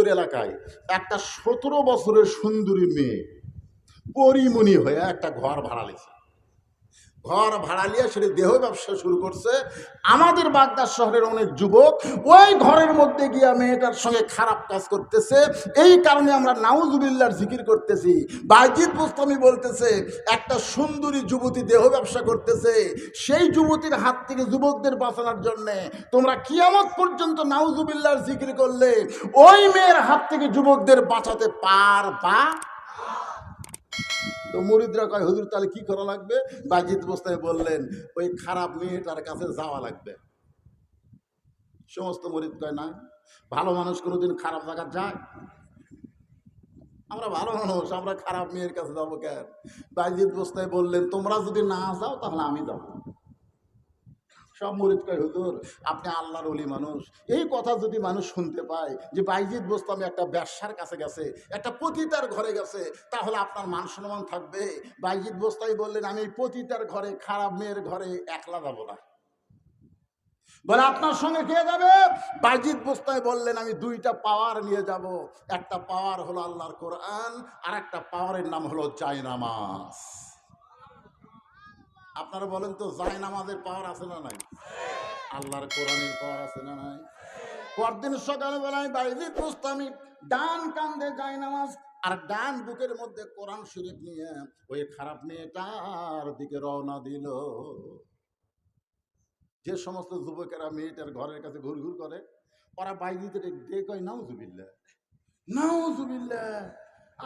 উত্তর এলাকায় একটা সতেরো বছরের সুন্দরী মেয়ে পরিমণি হয়ে একটা ঘর ভাড়া লিছে ঘর ভাড়া নিয়ে সেটা দেহ ব্যবসা শুরু করছে। আমাদের বাগদার শহরের অনেক যুবক ওই ঘরের মধ্যে গিয়া মেয়েটার সঙ্গে খারাপ কাজ করতেছে। এই কারণে আমরা নাউজুবিল্লার জিকির করতেছি। বাইজিৎ মুস্তামি বলতেছে, একটা সুন্দরী যুবতী দেহ ব্যবসা করতেছে। সেই যুবতীর হাত থেকে যুবকদের বাঁচানোর জন্যে তোমরা কিয়ামত পর্যন্ত নাউজুবিল্লার জিকির করলে ওই মেয়ের হাত থেকে যুবকদের বাঁচাতে পারবা? তো মুরিদরা কয়, হুজুর, তাহলে কি করা লাগবে? বাজিত বস্তায় বললেন, ওই খারাপ মেয়েটার কাছে যাওয়া লাগবে। সমস্ত মরিদ কয়, না, ভালো মানুষ কোনোদিন খারাপ জায়গা যায়? আমরা ভালো মানুষ, আমরা খারাপ মেয়ের কাছে যাব কেন? বাইজিৎ বস্তায় বললেন, তোমরা যদি না যাও, তাহলে আমি যাব। সব মুরিদ কয় হুজুর, আপনি আল্লাহর অলি মানুষ। এই কথা যদি মানুষ শুনতে পায় যে বাইজিৎ বোস্তামি একটা ব্যবসার কাছে গেছে, একটা পতিতার ঘরে গেছে, তাহলে আপনার মান সম্মান থাকবে। বাইজিৎ বোস্তামি বললেন, আমি পতিতার ঘরে, খারাপ মেয়ের ঘরে একলা যাব না। বলে, আপনার সঙ্গে কে যাবে? বাইজিৎ বোস্তায় বললেন, আমি দুইটা পাওয়ার নিয়ে যাব। একটা পাওয়ার হলো আল্লাহর কোরআন আর একটা পাওয়ারের নাম হলো জায়নামাজ। আপনারা বলেন তো জায় নামাজের পাওয়ার আছে না নাই? আল্লাহর কোরআনের পাওয়ার আছে না নাই? পরদিন সকালবেলায় বাইজিৎ বুস্তামি ডান কান্দে যায় নামাজ আর ডান বুকের মধ্যে কোরআন শরীফ নিয়ে ওই খারাপ মেয়েটার দিকে রওনা দিল। যে সমস্ত যুবকেরা মেয়েটার ঘরের কাছে ঘুর ঘুর করে, ওরা বাইজিতের ডে কয় নাউজুবিল্লা নাউজুবিল্লা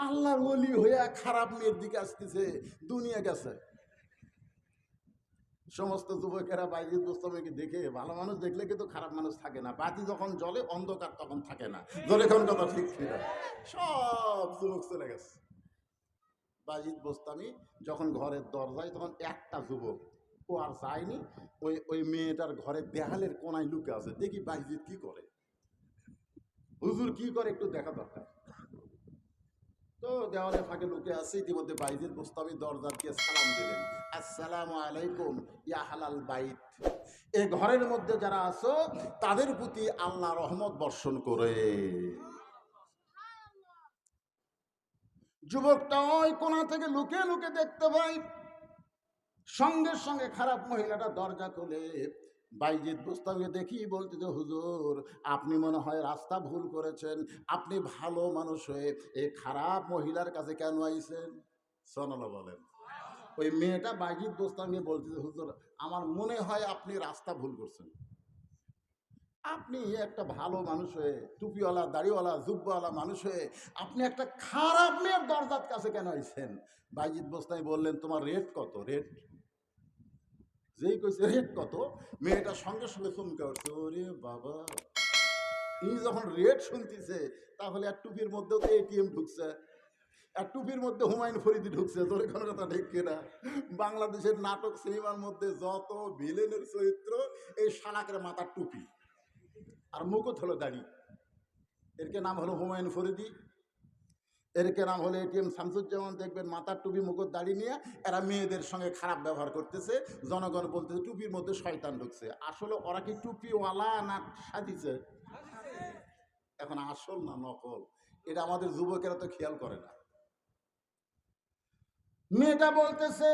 আল্লাহর ওলি হয়ে খারাপ মেয়ের দিকে আসতেছে, দুনিয়া গেছে। সমস্ত যুবকেরা বাইজিৎ গোস্বামীকে দেখে, ভালো মানুষ দেখলে কিন্তু খারাপ মানুষ থাকে না। বাতি যখন জলে অন্ধকার তখন থাকে না। জলে কোন কথা ঠিক ছিল সব যুবক চলে গেছে। বাজিদ বোস্তামি যখন ঘরের দরজায়, তখন একটা যুবক, ও আর যায়নি। ওই ওই মেয়েটার ঘরে দেহালের কোনায় লুকে আছে। দেখি বাইজিৎ কি করে? হুজুর কি করে? একটু দেখা দরকার। তো দেওয়ালে ফাঁকে লুকে আছে ইতিমধ্যে বাইজির মুস্তাবি দরজার দিয়ে সালাম দিলেন। আসসালামু আলাইকুম, ইয়া হালাল বাইত। এই ঘরের মধ্যে যারা আছো, তাদের প্রতি আল্লাহ রহমত বর্ষণ করে। যুবকটা ওই কোনা থেকে লুকে লুকে দেখতে পাই সঙ্গে সঙ্গে খারাপ মহিলাটা দরজা খুলে বাইজিৎ বুস্তামকে দেখি বলতে যে, হুজুর, আপনি মনে হয় রাস্তা ভুল করেছেন। আপনি ভালো মানুষ হয়ে এই খারাপ মহিলার কাছে কেন আইছেন? সোনালা বলেন। ওই মেয়েটা বাইজিৎ বুস্তামকে বলতে যে, হুজুর, আমার মনে হয় আপনি রাস্তা ভুল করছেন। আপনি একটা ভালো মানুষ হয়ে, টুপিওয়ালা, দাড়িওয়ালা, জুব্বাওয়ালা মানুষ হয়ে আপনি একটা খারাপ মেয়ের দরজার কাছে কেন আইছেন? বাইজিৎ বোস্তাই বললেন, তোমার রেট কত? রেট যেই কইছে রেট কত? মেয়েটা সঙ্গে সঙ্গে চমকে উঠছে, ওরে বাবা। তিনি যখন রেট শুনতেছে, তাহলে আর টুপির মধ্যেও তো এটিএম ঢুকছে। আর টুপির মধ্যে হুমায়ুন ফরিদি ঢুকছে, তোর কোনো কথা ঠিক কিনা? বাংলাদেশের নাটক সিনেমার মধ্যে যত ভিলেনের চরিত্র, এই শালাকের মাথার টুপি। আর মুকুট হলো দাড়ি। এরকে নাম হলো হুমায়ুন ফরিদি? এরকে নাম হলো এটিএম শামসুজ্জামান দেখবেন মাথার টুপি মুখর দাড়ি নিয়ে এরা মেয়েদের সঙ্গে খারাপ ব্যবহার করতেছে। জনগণ বলতেছে, টুপির মধ্যে শয়তান ঢুকছে। আসলে ওরা কি টুপিওয়ালা না সাজিছে এখন আসল না নকল? এটা আমাদের যুবকেরা তো খেয়াল করে না। মেয়েটা বলতেছে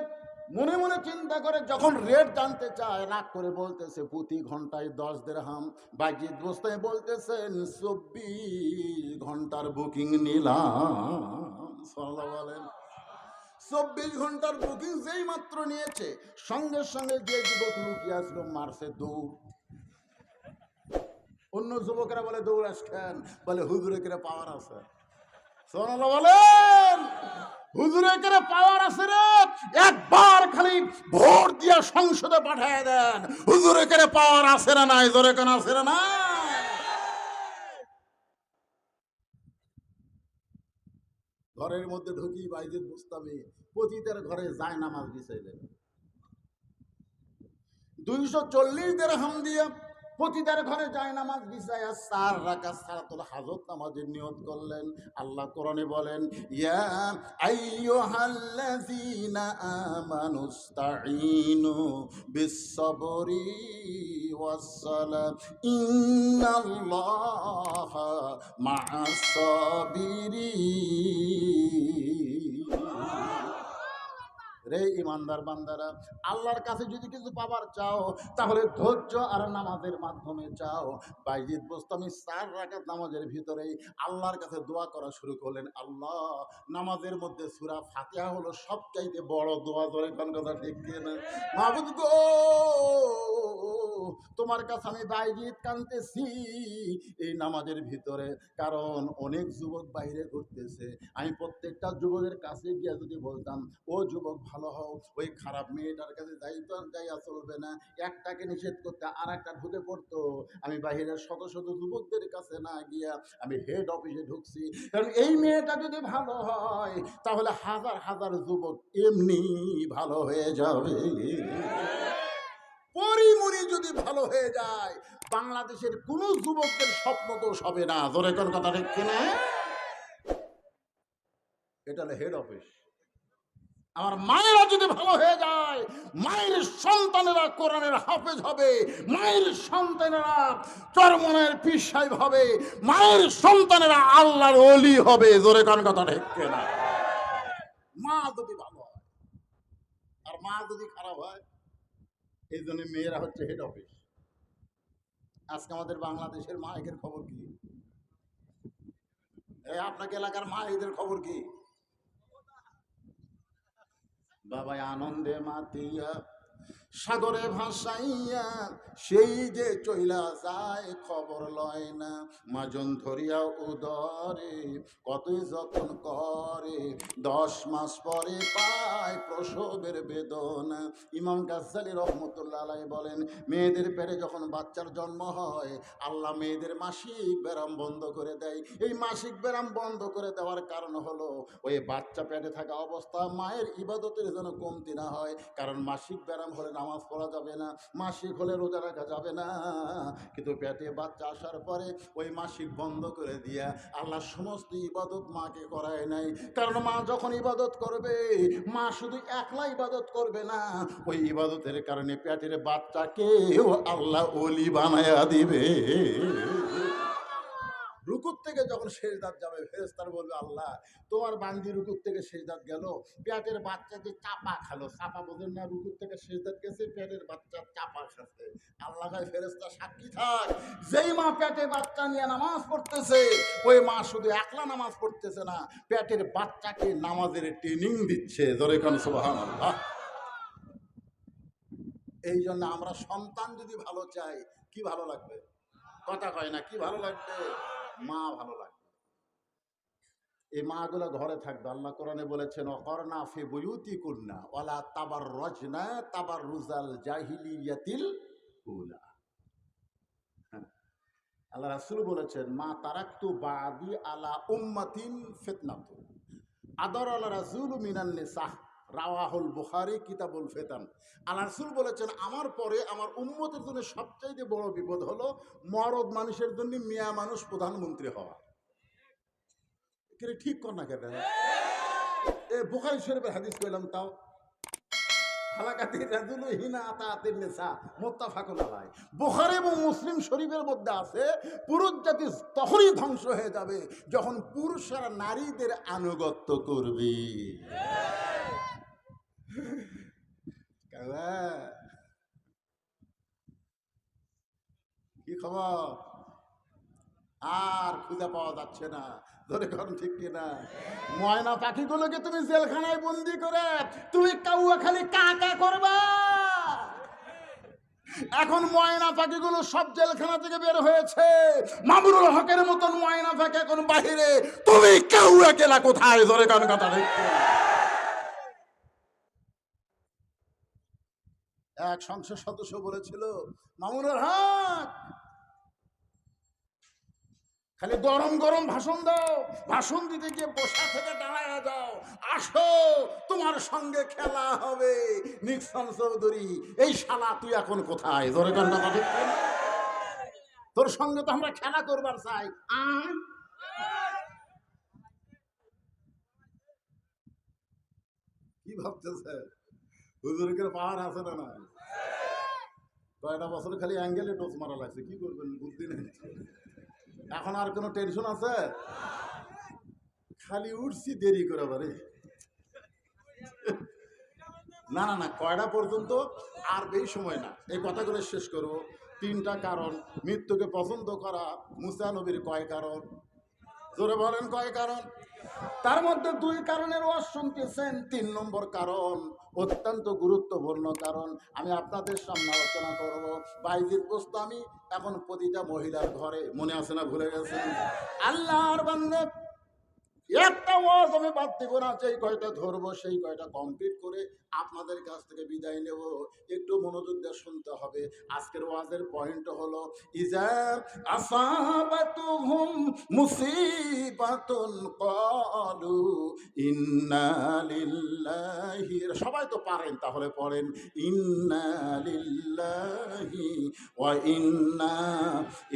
মনে মনে চিন্তা করে যখন রেট জানতে চায়, রাগ করে বলতেছে, প্রতি ঘন্টায় দশ দেড়হাম। বাজিদ বস্তায় বলতেছেন, চব্বিশ ঘণ্টার বুকিং নিলাম। বলেন চব্বিশ ঘণ্টার বুকিং যেই মাত্র নিয়েছে, সঙ্গে সঙ্গে যে যুবক লুকিয়ে আসলো, মারছে দৌড়। অন্য যুবকেরা বলে, দৌড় আসছেন। বলে, হুজুরে কেরে পাওয়ার আছে? সোনালা বলেন হুজুরে কেরে পাওয়ার আছে রে। একবার খালি ভোট দিয়া সংসদে পাঠায় দেন। হুজুরে কেরে পাওয়ার আছে না নাই? জোরে কেন আছে না ঘরের মধ্যে ঢুকি বাইজিদ মুস্তামি পতিতের ঘরে যায় নামাজ বিছাইলেন। দুইশো চল্লিশ দের হাম দিয়ে পতিতার ঘরে যায় নামাজ বিছায়া চার রাকাত সালাতুল হাজত নামাজের নিয়ত করলেন আল্লাহ কোরআনে বলেন ইয়া আইয়ুহাল্লাযীনা আমানুস্তাঈনু বিস-সাবরি والسلام إن الله مع الصابرين রে ইমানদার বান্দারা, আল্লাহর কাছে যদি কিছু পাবার চাও, তাহলে ধৈর্য আর নামাজের মাধ্যমে চাও। বাইজিদ বোস্তামি চার রাখার নামাজের ভিতরেই আল্লাহর কাছে দোয়া করা শুরু করলেন, আল্লাহ, নামাজের মধ্যে সুরা ফাতিহা হলো সবচাইতে বড় দোয়া ধরে কোন কথা ঠিক না মাহবুদ গো! তোমার কাছে আমি বাইজিদ কানতেছি। এই নামাজের ভিতরে, কারণ অনেক যুবক বাইরে ঘুরতেছে। আমি প্রত্যেকটা যুবকের কাছে গিয়ে যদি বলতাম, ও যুবক, ভালো হও। ওই খারাপ মেয়েটার কাছে তো আর যাইয়া চলবে না। একটাকে নিষেধ করতে আর একটা ঢুকে পড়তো। আমি বাহিরের শত শত যুবকদের কাছে না গিয়া আমি হেড অফিসে ঢুকছি। কারণ এই মেয়েটা যদি ভালো হয়, তাহলে হাজার হাজার যুবক এমনি ভালো হয়ে যাবে। পরিমরি যদি ভালো হয়ে যায়, বাংলাদেশের কোনো যুবকদের স্বপ্ন দোষ হবে না। জোরে কোন কথা ঠিক কিনা? এটা হলো হেড অফিস আমার মায়েরা যদি ভালো হয়ে যায়, মায়ের সন্তানেরা কোরআনের হাফেজ হবে, মায়ের সন্তানেরা চরমনের সাহেব হবে, মায়ের সন্তানেরা আল্লাহর অলি হবে। জোরে কোন কথা ঠিক কিনা? মা যদি ভালো হয়, আর মা যদি খারাপ হয় এই জন্য মেয়েরা হচ্ছে হেড অফিস আজকে আমাদের বাংলাদেশের মায়েদের খবর কি? আপনাকে এলাকার মায়েদের খবর কি? বাবা আনন্দে মাতিয়া সাগরে ভাসাইয়া, সেই যে চইলা যায়, খবর লয় না। মাজন ধরিয়া উদরে কতই যত্ন করে। দশ মাস পরে পায় প্রসবের বেদনা। ইমাম গাজ্জালি রহমতুল্লাহ বলেন, মেয়েদের পেটে যখন বাচ্চার জন্ম হয়, আল্লাহ মেয়েদের মাসিক ব্যারাম বন্ধ করে দেয়। এই মাসিক ব্যারাম বন্ধ করে দেওয়ার কারণ হলো, ওই বাচ্চা পেটে থাকা অবস্থা মায়ের ইবাদতের যেন কমতি না হয়। কারণ মাসিক ব্যারাম হলে নামাজ পড়া যাবে না, মাসিক হলে রোজা রাখা যাবে না। কিন্তু পেটে বাচ্চা আসার পরে ওই মাসিক বন্ধ করে দিয়া আল্লাহ সমস্ত ইবাদত মাকে করায় নাই। কারণ মা যখন ইবাদত করবে, মা শুধু একলা ইবাদত করবে না, ওই ইবাদতের কারণে পেটের বাচ্চাকেও আল্লাহ অলি বানায়া দিবে। রুকুর থেকে যখন শেষ দাঁত যাবে ফেরেস্তার বলবে, আল্লাহ, তোমার বান্দি রুকুর থেকে শেষ দাঁত গেল। পেটের বাচ্চা যে চাপা খালো, চাপা বোঝেন না রুকুর থেকে শেষ দাঁত গেছে, পেটের বাচ্চা চাপা খাচ্ছে আল্লাহ ফেরেস্তা সাক্ষী থাক। যেই মা পেটে বাচ্চা নিয়ে নামাজ পড়তেছে, ওই মা শুধু একলা নামাজ পড়তেছে না, পেটের বাচ্চাকে নামাজের ট্রেনিং দিচ্ছে। ধরে কোন সুবাহান আল্লাহ এই জন্য আমরা সন্তান যদি ভালো চাই, কি ভালো লাগবে? কথা কয় না, কি ভালো লাগবে? মা ভালো লাগবে। এই মাগুলো ঘরে থাকবে। আল্লাহ কোরআনে বলেছেন অকর্ণা ফি বুয়ুতি কুন্না ওয়ালা তাবার রজনা তাবার রুজাল জাহিলিয়াতিল উলা। হ্যাঁ। আল্লাহ রাসূল বলেছেন, মা তারাক্তু বাদি আলা উম্মাতিন ফিতনাতু। আদর আল্লাহ রাসূল মিনান নিসাহ। রাওয়াহুল বুখারী, কিতাবুল ফিতান। আল্লাহ রাসূল বলেছেন, আমার পরে আমার উম্মতের জন্য সবচাইতে বড় বিপদ হলো মরদ মানুষের জন্য মিয়া মানুষ প্রধানমন্ত্রী হওয়া। ঠিক কর না কেন? এ বুখারী শরীফের হাদিস কইলাম, তাও এবং মুসলিম শরীফের মধ্যে আছে, পুরুষ জাতি তখনই ধ্বংস হয়ে যাবে যখন পুরুষরা নারীদের আনুগত্য করবে। কালা। কি খবর? আর খুঁজে পাওয়া যাচ্ছে না। ধরে কোন ঠিক কিনা। ময়না পাখিগুলোকে তুমি জেলখানায় বন্দি করে তুমি কাউয়া খালি কাকা করবা? এখন ময়না পাখিগুলো সব জেলখানা থেকে বের হয়েছে। মামুনুল হকের মতন ময়না পাখি এখন বাহিরে। তুমি কাউয়া কেলা কোথায়? ধরে কোন কথা ঠিক কিনা? এক সংসদ সদস্য বলেছিল মামুনুল হক খালি গরম গরম ভাষণ দাও, ভাষণ দিতে গিয়ে বসা থেকে দাঁড়ায় যাও। আসো, তোমার সঙ্গে খেলা হবে। নিক্সন চৌধুরী, এই শালা তুই এখন কোথায়? ধরে কান কথা ঠিক কি না? তোর সঙ্গে তো আমরা খেলা করবার চাই। কি ভাবতেছে? হুজুরকে পাওয়ার আছে না না কয়টা বছর খালি অ্যাঙ্গেলে ডোজ মারা লাগছে, কি করবেন? বুদ্ধি নেই। এখন আর কোনো টেনশন আছে? খালি উঠছি, দেরি করে বারে না না না, কয়টা পর্যন্ত? আর বেশি সময় না। এই কথাগুলো শেষ করব। তিনটা কারণ। মৃত্যুকে পছন্দ করা মুসা নবীর কয় কারণ? জোরে বলেন কয় কারণ? তার মধ্যে দুই কারণের ওয়াজ শুনতেছেন তিন নম্বর কারণ অত্যন্ত গুরুত্বপূর্ণ, কারণ আমি আপনাদের সামনে আলোচনা করব। বাইজিৎ আমি, এখন প্রতিটা মহিলার ঘরে, মনে আছে না ভুলে গেছেন? আল্লাহর বান্দে একটা ওয়াজ আমি বাদ দিব না, যেই কয়টা ধরবো, সেই কয়টা কমপ্লিট করে আপনাদের কাছ থেকে বিদায় নেব। একটু মনোযোগ দিয়ে শুনতে হবে। আজকের ওয়াজের পয়েন্ট হলো, ইজা আসাবাতুহুম মুসিবাতুন ক্বালু ইন্না লিল্লাহি সবাই তো পারেন, তাহলে পড়েন, ইন্না লিল্লাহি ওয়া ইন্না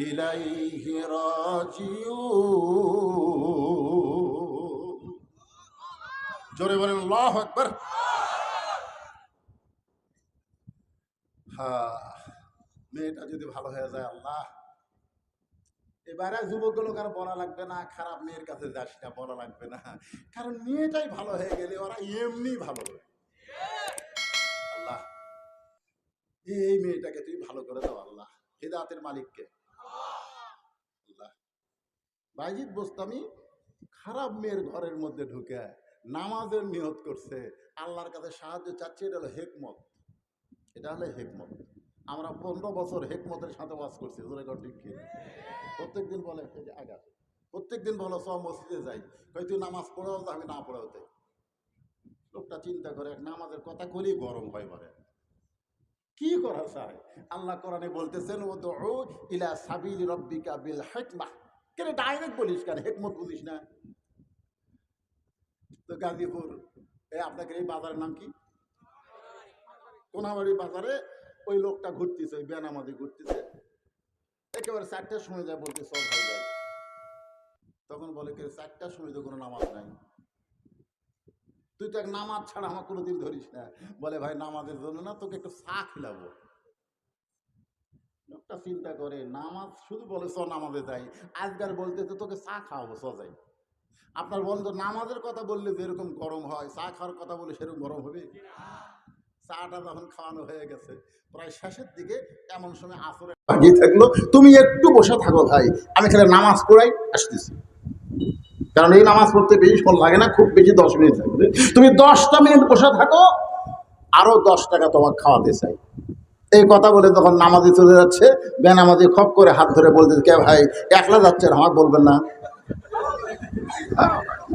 ইলাইহি রাজিউন। জোরে বলেন, আল্লাহু মেয়েটা যদি ভালো হয়ে যায়, আল্লাহ। এবারে যুবকগুলোকে আর বলা লাগবে না, খারাপ মেয়ের কাছে যাস না, বলা লাগবে না। কারণ মেয়েটাই ভালো হয়ে গেলে ওরা এমনি ভালো আল্লাহ, এই মেয়েটাকে তুই ভালো করে দাও, আল্লাহ। হেদাতের মালিককে। আল্লাহ। বাইজিৎ বোস্তামি খারাপ মেয়ের ঘরের মধ্যে ঢুকে নামাজের নিয়ত করছে। আল্লাহর কাছে সাহায্য চাচ্ছে, এটা হলো হেকমত। এটা হলো হেকমত। আমরা পনেরো বছর হেকমতের সাথে ওয়াজ করছি, জোরে কর ঠিক কি? প্রত্যেকদিন বলে, এই যে আগা প্রত্যেকদিন বলো, সব মসজিদে যাই। কই, তুই নামাজ পড়াও তো আমি না পড়াওতে লোকটা চিন্তা করে নামাজের কথা করেই গরম হয় বলে। কি করা চায় আল্লাহ কোরআনে বলতেছেন ও তো ইলা সাবিল রব্বিকা বিল হেকমা। কেন ডাইরেক্ট বলিস কেন? হেকমত বুঝিস না। তো গাজীপুর। এই আপনাকে এই বাজারের নাম কি? কোনাবাড়ি বাজারে ওই লোকটা ঘুরতেছে, ওই বেনামাজি ঘুরতেছে। একেবারে চারটার সময় যায় বলতে সব ভাই যায়। তখন বলে, কে, চারটার সময় তো কোনো নামাজ নাই। তুই তো এক নামাজ ছাড়া আমার কোনোদিন ধরিস না। বলে, ভাই, নামাজের জন্য না, তোকে একটু চা খিলাবো। লোকটা চিন্তা করে, নামাজ শুধু বলে চ, নামাজে যাই। আজকাল বলতে তো তোকে চা খাওয়াবো, চ যাই। আপনার বন্ধু নামাজের কথা বললে যেরকম গরম হয়, চা খাওয়ার কথা বলে সেরকম গরম হবে? চাটা যখন খাওয়ানো হয়ে গেছে। প্রায় শেষের দিকে এমন সময় আসরে বাগিয়ে থাকল, তুমি একটু বসে থাকো ভাই, আমি খালি নামাজ পড়াই, আসতেছি। কারণ এই নামাজ পড়তে বেশি সময় লাগে না, খুব বেশি দশ মিনিট থাকবে তুমি দশটা মিনিট বসে থাকো, আরও দশ টাকা তোমার খাওয়াতে চাই। এই কথা বলে তখন নামাজে চলে যাচ্ছে, বেনামাজি খপ করে হাত ধরে বলতে কে ভাই, একলা যাচ্ছেন? আমার বলবেন না।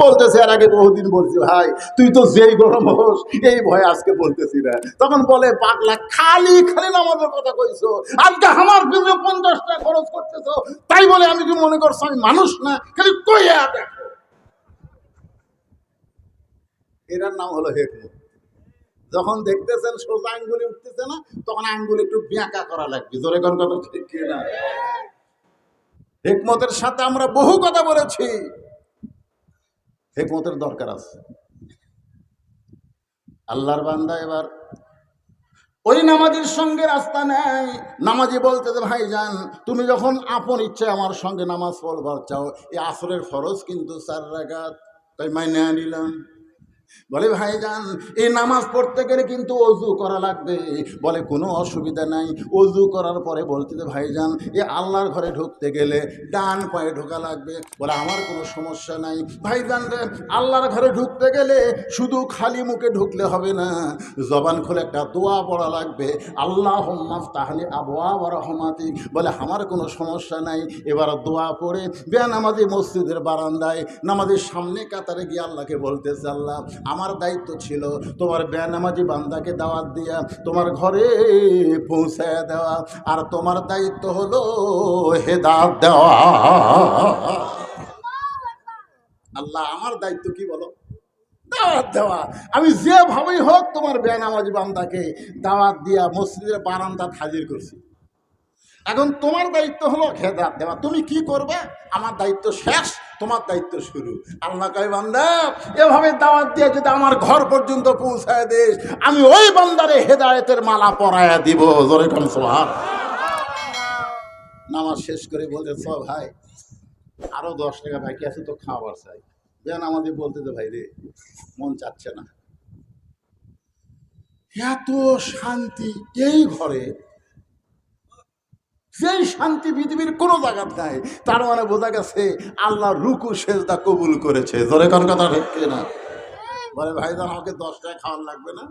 বলতেছে, এর আগে বহুদিন বলছি, ভাই, তুই তো যেই গরম হোস, এই ভয় আজকে বলতেছি না। তখন বলে, পাগলা, খালি খালি নামাজের কথা কইছো, আজকে আমার পিছনে পঞ্চাশ টাকা খরচ করতেছো, তাই বলে আমি কি মনে করছ আমি মানুষ না? খালি কইয়া দেখো। এটার নাম হলো হেকমত। যখন দেখতেছেন সোজা আঙ্গুলি উঠতেছে না, তখন আঙ্গুলি একটু ব্যাঁকা করা লাগবে। জোরে কথা ঠিক না হেকমতের সাথে আমরা বহু কথা বলেছি। হেকমতের দরকার আছে। আল্লাহর বান্দা এবার ওই নামাজির সঙ্গে রাস্তা নেয় নামাজি বলতে ভাই যান, তুমি যখন আপন ইচ্ছে আমার সঙ্গে নামাজ পড়বার চাও, এই আসরের ফরজ কিন্তু চার রাগাত তাই মাইনে নিলাম। বলে ভাই যান এই নামাজ পড়তে গেলে কিন্তু অজু করা লাগবে। বলে, কোনো অসুবিধা নাই। অজু করার পরে বলতে ভাই যান এ আল্লাহর ঘরে ঢুকতে গেলে ডান পায়ে ঢোকা লাগবে। বলে, আমার কোনো সমস্যা নাই। ভাই যান আল্লাহর ঘরে ঢুকতে গেলে শুধু খালি মুখে ঢুকলে হবে না, জবান খুলে একটা দোয়া পড়া লাগবে। আল্লাহ হোম্মাস তাহলে আবহাওয়া রহমাতি বলে, আমার কোনো সমস্যা নাই। এবার দোয়া পড়ে, বেনামাজি মসজিদের বারান্দায়, নামাজের সামনে কাতারে গিয়ে আল্লাহকে বলতেছে, আল্লাহ আমার দায়িত্ব ছিল। তোমার বেনামাজি বান্দাকে দাওয়াত দিয়া, তোমার ঘরে পৌঁছায় দেওয়া। আর তোমার দায়িত্ব হলো হেদাত দেওয়া। আল্লাহ, আমার দায়িত্ব কি বলো? দাওয়াত দেওয়া। আমি যেভাবেই হোক তোমার বেনামাজি বান্দাকে দাওয়াত দিয়া মসজিদের বারান্দাত হাজির করছি। এখন তোমার দায়িত্ব হলো খেদাত দেওয়া। তুমি কি করবে? আমার দায়িত্ব শেষ। তোমার দায়িত্ব শুরু। আল্লাহ কয়, বান্দা, এভাবে দাওয়াত দিয়ে যদি আমার ঘর পর্যন্ত পৌঁছায় দেশ আমি ওই বান্দারে হেদায়েতের মালা পরায়া দিব। জোরে নামাজ শেষ করে বলতে চ ভাই, আরও দশ টাকা বাকি আছে তো খাবার চাই। যেন আমাদের বলতে তো ভাই রে, মন চাচ্ছে না। এত শান্তি এই ঘরে যেই শান্তি পৃথিবীর কোনো জায়গাত নাই, তার মানে বোঝা গেছে আল্লাহ রুকু, সেজদা কবুল করেছে। ধরে কোন কথা ঠিক না বলে ভাই জান আমাকে দশ টাকা খাওয়ার লাগবে না।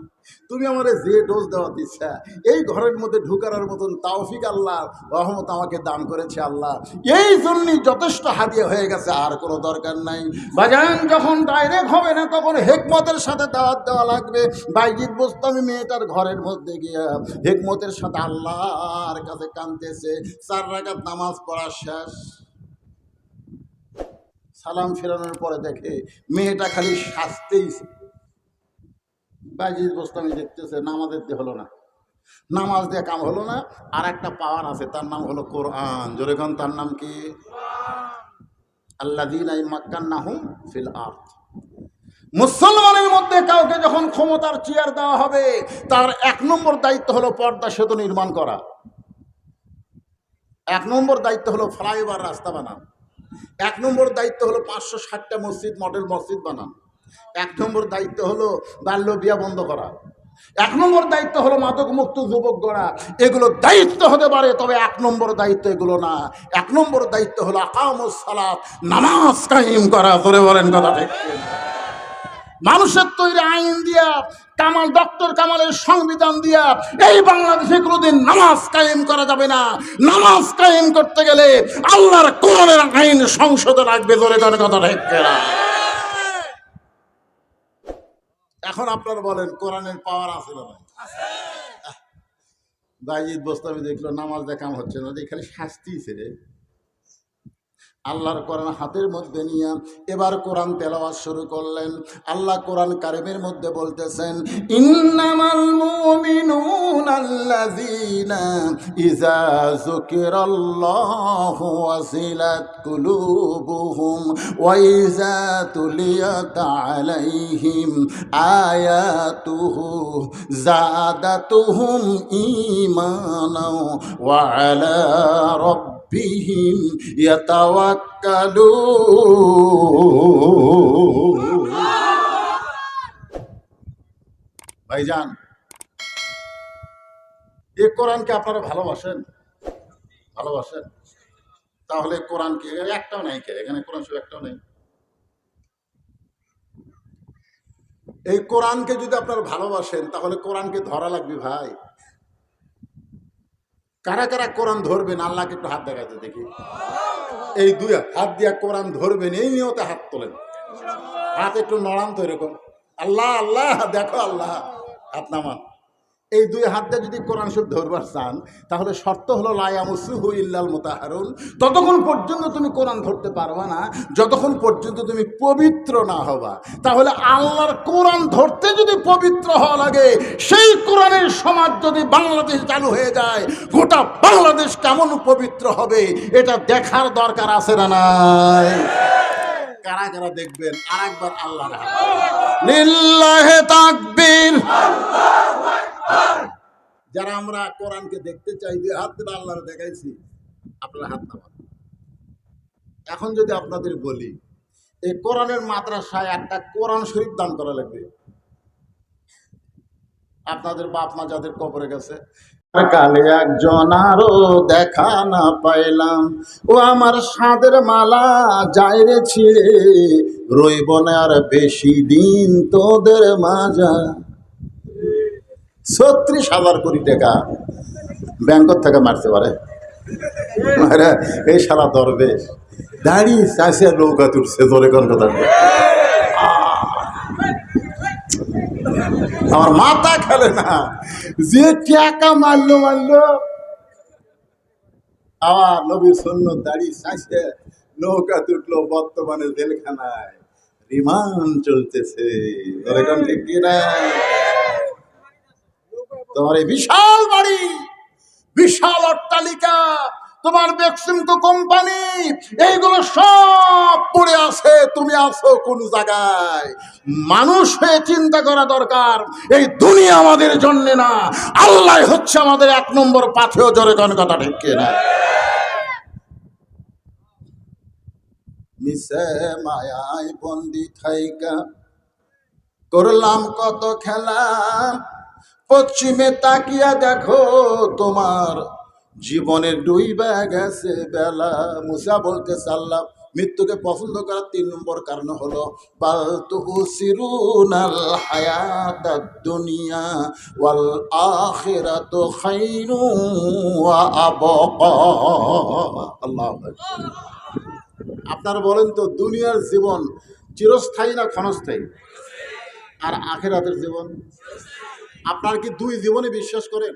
তুমি আমার যে ডোজ দেওয়া দিচ্ছা, এই ঘরের মধ্যে ঢুকানোর মতন তাওফিক আল্লাহ, রহমত আমাকে দান করেছে আল্লাহ। এই জন্যই যথেষ্ট হাদিয়া হয়ে গেছে, আর কোনো দরকার নাই। বাজান যখন ডাইরেক্ট হবে না, তখন হেকমতের সাথে দাওয়াত দেওয়া লাগবে। বাইজিৎ বসতামি মেয়েটার ঘরের মধ্যে গিয়ে হেকমতের সাথে আল্লাহর কাছে কানতেছে চার রাকাত নামাজ পড়া শেষ। সালাম ফেরানোর পরে দেখে মেয়েটা খালি সাজতেইছে বাইজিৎ বসতামি দেখতেছে, নামাজের দিয়ে হলো না। নামাজ দিয়ে কাম হলো না আর একটা পাওয়ার আছে, তার নাম হলো কোরআন। জোরেখন তার নাম কি? আল্লাহ দিন আই নাহুম ফিল আর্থ মুসলমানের মধ্যে কাউকে যখন ক্ষমতার চেয়ার দেওয়া হবে, তার এক নম্বর দায়িত্ব হলো পর্দা সেতু নির্মাণ করা। এক নম্বর দায়িত্ব হলো ফ্লাইওভার রাস্তা বানান। এক নম্বর দায়িত্ব হলো পাঁচশো ষাটটা মসজিদ, মডেল মসজিদ বানান। এক নম্বর দায়িত্ব হলো বাল্য বিয়া বন্ধ করা। এক নম্বর দায়িত্ব হলো মাদক মুক্ত যুবক গড়া। এগুলো দায়িত্ব হতে পারে, তবে এক নম্বর দায়িত্ব এগুলো না। এক নম্বর দায়িত্ব হলো আকামুস সালাত, নামাজ কায়েম করা। করে বলেন কথা? মানুষের তৈরি আইন দিয়া, কামাল, ডক্টর কামালের সংবিধান দিয়া, এই বাংলাদেশে কোনোদিন নামাজ কায়েম করা যাবে না। নামাজ কায়েম করতে গেলে আল্লাহর কোরআনের আইন সংসদে রাখবে ধরে ধরে কথা ঠিক? এখন আপনারা বলেন, কোরআনের পাওয়ার আছে না বাইজিৎ বস্তাবি দেখল, নামাজ দেখাম হচ্ছে না খালি শাস্তিছে রে। আল্লাহর কোরআন হাতের মধ্যে নিয়ে এবার কোরআন তেলাওয়াত শুরু করলেন। আল্লাহ কোরআন কারিমের মধ্যে বলতেছেন, ইন্নামাল মুমিনুন আল্লাযীনা ইযা যুকিরাল্লাহু ওয়াজিলাত কুলুবুহুম ওয়া ইযা তুলিয়াত আলাইহিম আয়াতুহু জাদাতুহুম ঈমানাও ওয়া আলা রাব্ব ربهم يتوكلون ভাইজান এ কোরআনকে আপনারা ভালোবাসেন ভালোবাসেন তাহলে কোরআনকে একটাও নাই কে এখানে কোরআন শুধু একটাও নেই এই কোরআনকে যদি আপনারা ভালোবাসেন তাহলে কোরআনকে ধরা লাগবে ভাই কারা কারা কোরআন ধরবেন? আল্লাহকে একটু হাত দেখাতে দেখি। এই দুই হাত দিয়া কোরআন ধরবেন, এই নিয়তে হাত তোলেন। হাত একটু নড়ান তো এরকম। আল্লাহ আল্লাহ, দেখো আল্লাহ, হাত নামান। এই দুই হাত যদি কোরআন শরীফ ধরবার চান, তাহলে শর্ত হলো লায়ামুসুহু ইল্লাল মোতাহারুন। ততক্ষণ পর্যন্ত তুমি কোরআন ধরতে পারবা না, যতক্ষণ পর্যন্ত তুমি পবিত্র না হবা। তাহলে আল্লাহর কোরআন ধরতে যদি পবিত্র হওয়া লাগে, সেই কোরআনের সমাজ যদি বাংলাদেশ চালু হয়ে যায়, গোটা বাংলাদেশ কেমন পবিত্র হবে, এটা দেখার দরকার আছে না নাই? কারা কারা দেখবেন? আর একবার আল্লাহ লিল্লাহে তাকবীর। যারা আমরা কোরআনকে দেখতে চাই দুই হাত ধরে আল্লাহর দেখাইছি আপনারা হাত নামান এখন যদি আপনাদের বলি এই কোরআনের মাদ্রাসায় একটা কোরআন শরীফ দান করা লাগবে। আপনাদের বাপ মা যাদের কবরে গেছে কালে একজন আরও দেখা না পাইলাম। ও আমার সাদের মালা যায় রে ছিঁড়ে, রইব না আর বেশি দিন তোদের মাজা। ছত্রিশ হাজার কোটি টাকা ব্যাংকর থেকে মারতে পারে। এই সারা দরবেশ। দাঁড়িয়ে চাষে নৌকা তুলছে ধরে কোন কথা আমার মাথা খেলে না। যে টাকা মারলো মারলো। আবার নবীর সৈন্য দাঁড়িয়ে চাষে নৌকা তুটলো বর্তমানে জেলখানায়। রিমান্ড চলতেছে। তোমার এই বিশাল বাড়ি, বিশাল অট্টালিকা তোমার তো কোম্পানি, এইগুলো সব পড়ে আছে, তুমি আছো কোন জায়গায়? মানুষ হয়ে চিন্তা করা দরকার, এই দুনিয়া আমাদের জন্য না, আল্লাহ হচ্ছে আমাদের এক নম্বর পাথেও জোরে কোন কথা ঠিক না মিশে মায়ায় বন্দি থাইকা, করলাম কত খেলা, পশ্চিমে তাকিয়া দেখো তোমার জীবনের দুই ডুইবা গেছে বেলা। মুসা বলতে চাল্লাম মৃত্যুকে পছন্দ করার তিন নম্বর কারণ হলো, বালতু দুনিয়া ওয়াল আল্লাহ আপনারা বলেন তো, দুনিয়ার জীবন চিরস্থায়ী না ক্ষণস্থায়ী? আর আখেরাতের জীবন? আপনার কি দুই জীবনে বিশ্বাস করেন?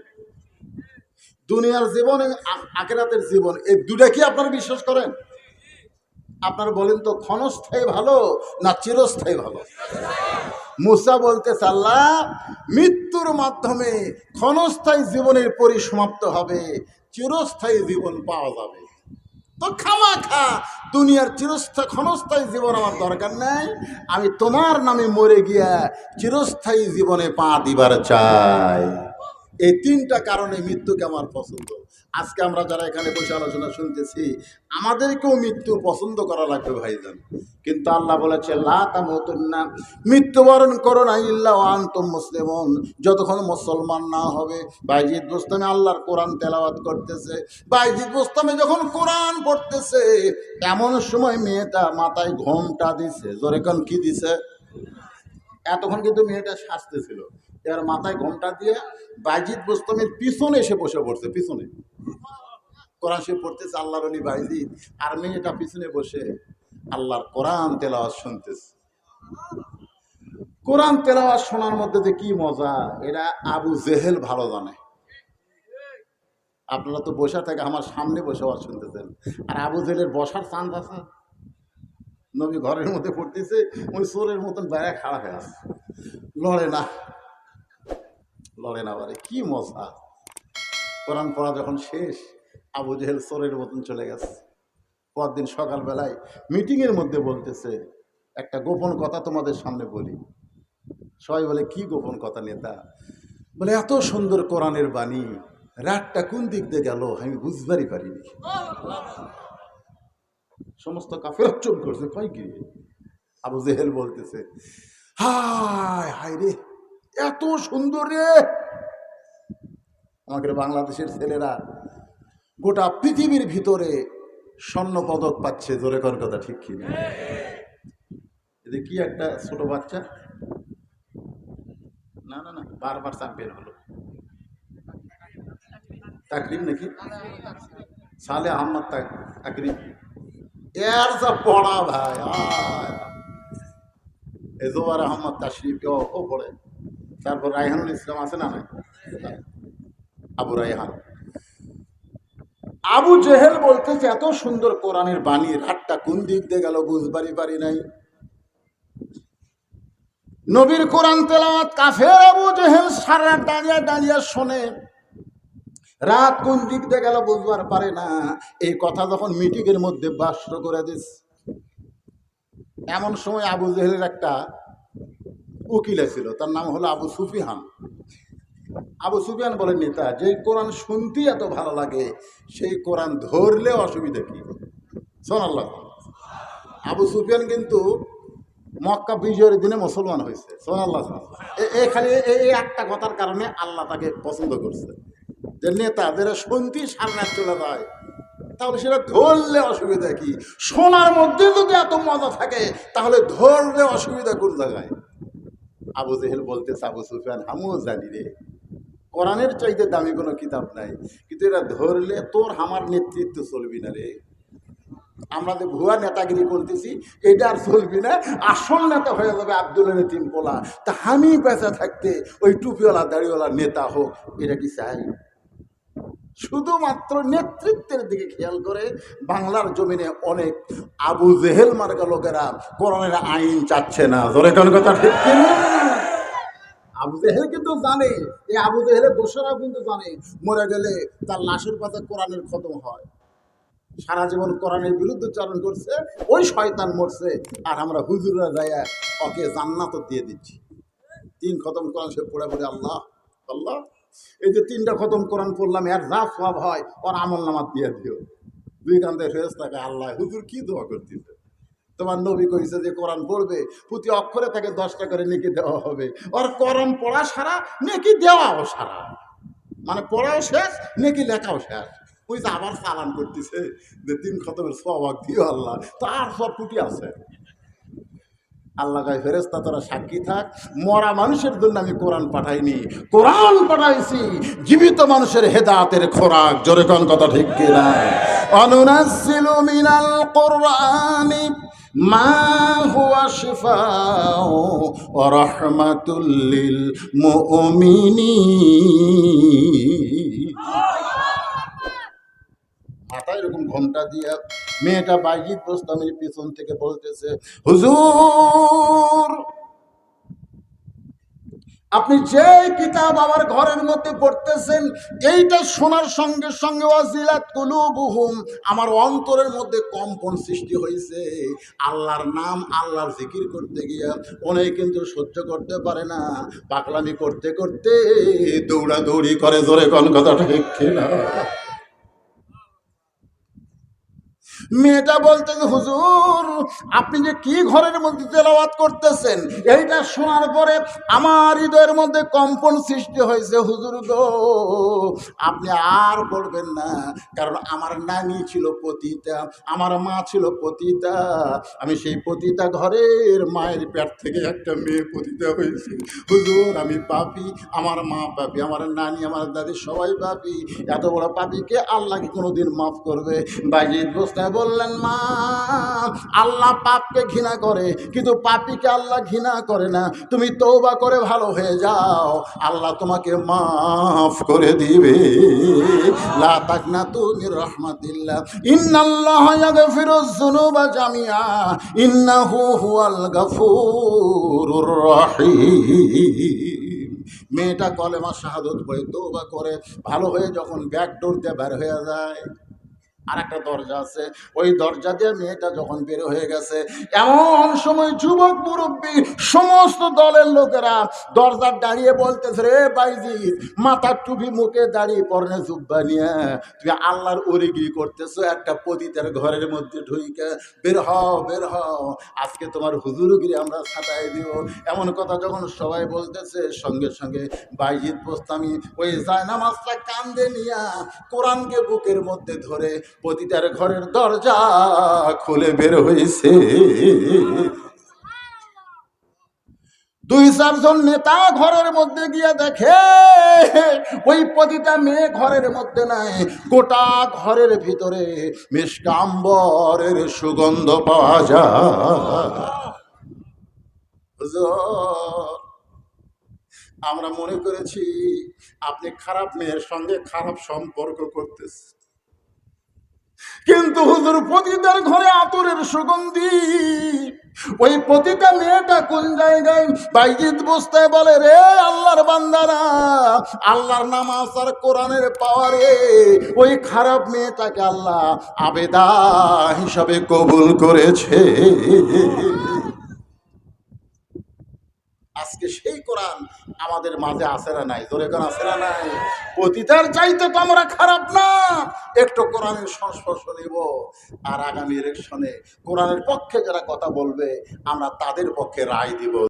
দুনিয়ার জীবন আখেরাতের জীবন, এই দুটা কি আপনারা বিশ্বাস করেন? আপনারা বলেন তো, ক্ষণস্থায়ী ভালো না চিরস্থায়ী ভালো? মুসা বলতে চাল্লা মৃত্যুর মাধ্যমে ক্ষণস্থায়ী জীবনের পরিসমাপ্ত হবে, চিরস্থায়ী জীবন পাওয়া যাবে। তো খামা খা, দুনিয়ার চিরস্থায়ী ক্ষণস্থায়ী জীবন আমার দরকার নাই, আমি তোমার নামে মরে গিয়া চিরস্থায়ী জীবনে পা দিবার চাই। এই তিনটা কারণে মৃত্যুকে আমার পছন্দ। আজকে আমরা যারা এখানে বসে আলোচনা শুনতেছি, আমাদেরকেও মৃত্যু পছন্দ করা লাগবে ভাইজান। কিন্তু আল্লাহ বলেছে মৃত্যুবরণ করো না ইল্লা আন্তম মুসলিমন। যতক্ষণ মুসলমান না হবে, বাইজিদ বুস্তামে আল্লাহর কোরআন তেলাওয়াত করতেছে, বাইজিদ বুস্তামে যখন কোরআন পড়তেছে, এমন সময় মেয়েটা মাথায় ঘোমটা দিছে। জোরে কি দিছে? এতক্ষণ কিন্তু মেয়েটা শাস্তে ছিল এবার মাথায় ঘোমটা দিয়ে বাইজিদ বুস্তমের পিছনে এসে বসে পড়ছে, পিছনে। কোরআন সে পড়তেছে, আল্লাহর অলি বাইজিদ আর মেয়েটা পিছনে বসে আল্লাহর কোরআন তেলাওয়াত শুনতেছে। কোরআন তেলাওয়াত শোনার মধ্যে যে কি মজা, এরা আবু জেহেল ভালো জানে। আপনারা তো বসে থেকে, আমার সামনে বসে আওয়াজ শুনতেছেন। আর আবু জেহেলের বসার চান্স আছে। নবী ঘরের মধ্যে পড়তেছে, ওই সোরের মতন বাইরে খাড়া হয়ে আছে। লড়ে না। লড়ে না বারে কি মজা। কোরআন পড়া যখন শেষ, আবু জেহেল সোরের মতন চলে গেছে। পরদিন সকালবেলায় মিটিংয়ের মধ্যে বলতেছে, একটা গোপন কথা তোমাদের সামনে বলি। সবাই বলে, কি গোপন কথা নেতা? বলে, এত সুন্দর কোরআনের বাণী, রাতটা কোন দিক দিয়ে গেল আমি বুঝবারই পারিনি। সমস্ত কাফের চুপ করছে। কয় কি? আবু জেহেল বলতেছে, হায় হায় রে এত সুন্দর রে। আমাদের বাংলাদেশের ছেলেরা গোটা পৃথিবীর ভিতরে স্বর্ণ পদক পাচ্ছে, জোরে কর কথা ঠিক কি কি একটা ছোট বাচ্চা? না না না, বারবার চ্যাম্পিয়ন হলো। তাকরিম নাকি? সালে আহমদ তাক- তাকরিম। এর যা পড়া ভাই, আয়। এ জোবার আহমদ তাশরিফ ও পড়ে। তারপর রায়হানুল ইসলাম আছে না নাই? আবু রায়হান। আবু জেহেল বলতেছে, এত সুন্দর কোরআনের বাণী, রাতটা কোন দিক দিয়ে গেল বুঝবারই পারি নাই। নবীর কোরআন তেলাওয়াত কাফের আবু জেহেল সারা দাঁড়িয়ে দাঁড়িয়ে শোনে। রাত কোন দিক দিয়ে গেল বুঝবার পারে না। এই কথা যখন মিটিংয়ের মধ্যে বাস্ত করে দিস। এমন সময় আবু জেহেলের একটা উকিল ছিল তার নাম হলো আবু সুফিহান আবু সুফিয়ান বলেন, নেতা যে কোরআন শুনতে এত ভালো লাগে, সেই কোরআন ধরলে অসুবিধা কি? শোন আল্লাহ আবু সুফিয়ান কিন্তু মক্কা বিজয়ের দিনে মুসলমান হয়েছে শোন আল্লাহ এ খালি এই একটা কথার কারণে আল্লাহ তাকে পছন্দ করছে। যে নেতা, যারা শুনতেই সামনে চলে যায়, তাহলে সেটা ধরলে অসুবিধা কি? শোনার মধ্যে যদি এত মজা থাকে, তাহলে ধরলে অসুবিধা কোন জায়গায়? আবু জেহেল বলতেছে, আবু সুফিয়ান, আমিও জানি রে। কোরআনের চাইতে দামি কোনো কিতাব নাই। কিন্তু এটা ধরলে তোর আমার নেতৃত্ব চলবি না রে। আমরা যে ভুয়া নেতাগিরি করতেছি, এটা আর চলবি না। আসল নেতা হয়ে যাবে আব্দুল তিন পোলা তা আমি বেঁচে থাকতে ওই টুপিওয়ালা, দাড়িওয়ালা নেতা হোক এটা কি চাই শুধুমাত্র নেতৃত্বের দিকে খেয়াল করে বাংলার জমিনে অনেক আবু জেহেল মার্কা লোকেরা কোরআনের আইন চাচ্ছে না। ধরে কোন কথা? আবু জেহেল কিন্তু জানে, এই আবু জেহেলের দোষরাও কিন্তু জানে, মরে গেলে তার লাশের পাশে কোরআনের খতম হয়। সারা জীবন কোরআনের বিরুদ্ধে চারণ করছে, ওই শয়তান মরছে, আর আমরা হুজুররা যাইয়া ওকে জান্নাতও দিয়ে দিচ্ছি। তিন খতম কোরআন সে পড়ে পড়ে আল্লাহ আল্লাহ এই যে তিনটা খতম কোরআন পড়লাম, এর যা সব হয়, ওর আমল নামাত দিয়ে দিও। দুই কান্তে ফেরত থাকে আল্লাহ, হুজুর কি দোয়া করতেছে? তোমার নবী কইছে যে কোরআন পড়বে, প্রতি অক্ষরে তাকে দশটা করে নেকি দেওয়া হবে। আর কোরআন পড়া সারা, নেকি দেওয়াও সারা। মানে পড়াও শেষ, নেকি লেখাও শেষ। ওই যে আবার চালান করতেছে যে তিন খতমের সবাক দিও আল্লাহ। তার সব টুটি আছে। আল্লাহ গায়ে ফেরেস্তা তোরা সাক্ষী থাক। মরা মানুষের জন্য আমি কোরআন পাঠাইনি। কোরআন পাঠাইছি, জীবিত মানুষের হেদাতের খোরাক। জোরে কোন কথা ঠিক কিনা অনুনাসিলু মিনাল কোরআনি, মা হুয়া শিফাউ ওয়া রাহমাতুল লিল মুমিনিন। মাথায় এরকম ঘোমটা দিয়ে মেয়েটা বাইজিৎ বোস্তামের পিছন থেকে বলতেছে, হুজুর, আপনি যে কিতাব আমার ঘরের মধ্যে পড়তেছেন, এইটা শোনার সঙ্গে সঙ্গে আমার অন্তরের মধ্যে কম্পন সৃষ্টি হয়েছে আল্লাহর নাম, আল্লাহর জিকির করতে গিয়া অনেক কিন্তু সহ্য করতে পারে না। পাগলামি করতে করতে দৌড়াদৌড়ি করে, জোরে কোন কথা ঠিক মেয়েটা বলতেন হুজুর, আপনি যে কি ঘরের মধ্যে তেলাওয়াত করতেছেন, এইটা শোনার পরে আমার হৃদয়ের মধ্যে কম্পন সৃষ্টি হয়েছে, হুজুর গো। আপনি আর বলবেন না, কারণ আমার নানি ছিল পতিতা, আমার মা ছিল পতিতা। আমি সেই পতিতা ঘরের মায়ের পেট থেকে একটা মেয়ে পতিতা হয়েছি। হুজুর, আমি পাপি, আমার মা পাপি, আমার নানি, আমার দাদি সবাই পাপি। এত বড় পাপিকে আল্লাহ কি কোনোদিন মাফ করবে? বাইজিৎ গোস্তায় বললেন, মা, আল্লাহ পাপকে ঘৃণা করে, কিন্তু পাপিকে আল্লাহ ঘৃণা করে না। তুমি তৌবা করে ভালো হয়ে যাও। আল্লাহ তোমাকে মাফ করে দিবে। মেয়েটা কলেমা শাহাদত পড়ে তৌবা করে, ভালো হয়ে যখন ব্যাক ডোর দিয়ে বের হয়ে যায়। আর একটা দরজা আছে। ওই দরজা দিয়ে মেয়েটা যখন বের হয়ে গেছে, এমন সময় যুবক মুরব্বী সমস্ত দলের লোকেরা দরজার দাঁড়িয়ে বলতেছে, রে বাইজি মাথার টুপি মুখে দাঁড়িয়ে পরনে জুব্বা নিয়ে তুমি আল্লাহর ওরিগিরি করতেছো, একটা পতিতের ঘরের মধ্যে ঢুইকে, বের হও বের হও, আজকে তোমার হুজুরগিরি আমরা ছাটাই দিব। এমন কথা যখন সবাই বলতেছে, সঙ্গে সঙ্গে বাইজিৎ পোস্তামি ওই জায়নামাজটা কান্দে নিয়া কোরআনকে বুকের মধ্যে ধরে পতিতার ঘরের দরজা খুলে বের হয়েছে দুই চারজন নেতা ঘরের মধ্যে গিয়ে দেখে, ওই পতিতা মেয়ে ঘরের মধ্যে নাই। গোটা ঘরের ভিতরে মিষ্কাম্বরের সুগন্ধ পাওয়া যায়। আমরা মনে করেছি আপনি খারাপ মেয়ের সঙ্গে খারাপ সম্পর্ক করতেছেন। কিন্তু হুজুর পতিতার ঘরে আতরের সুগন্ধি। ওই পতিতা মেয়েটা কোন জায়গায়? বাইজিৎ বসতে বলে, রে আল্লাহর বান্দারা, আল্লাহর নামাজ আর কোরআনের পাওয়ারে ওই খারাপ মেয়েটাকে আল্লাহ আবেদা হিসাবে কবুল করেছে। আজকে সেই কোরআন আমাদের মাঝে আসে না নাই? ধরে কোন আসে না নাই? পতিতার চাইতে তো আমরা খারাপ না। একটু কোরআনের সংস্পর্শ নিব। আর আগামী ইলেকশনে কোরআনের পক্ষে যারা কথা বলবে, আমরা তাদের পক্ষে রায় দিব।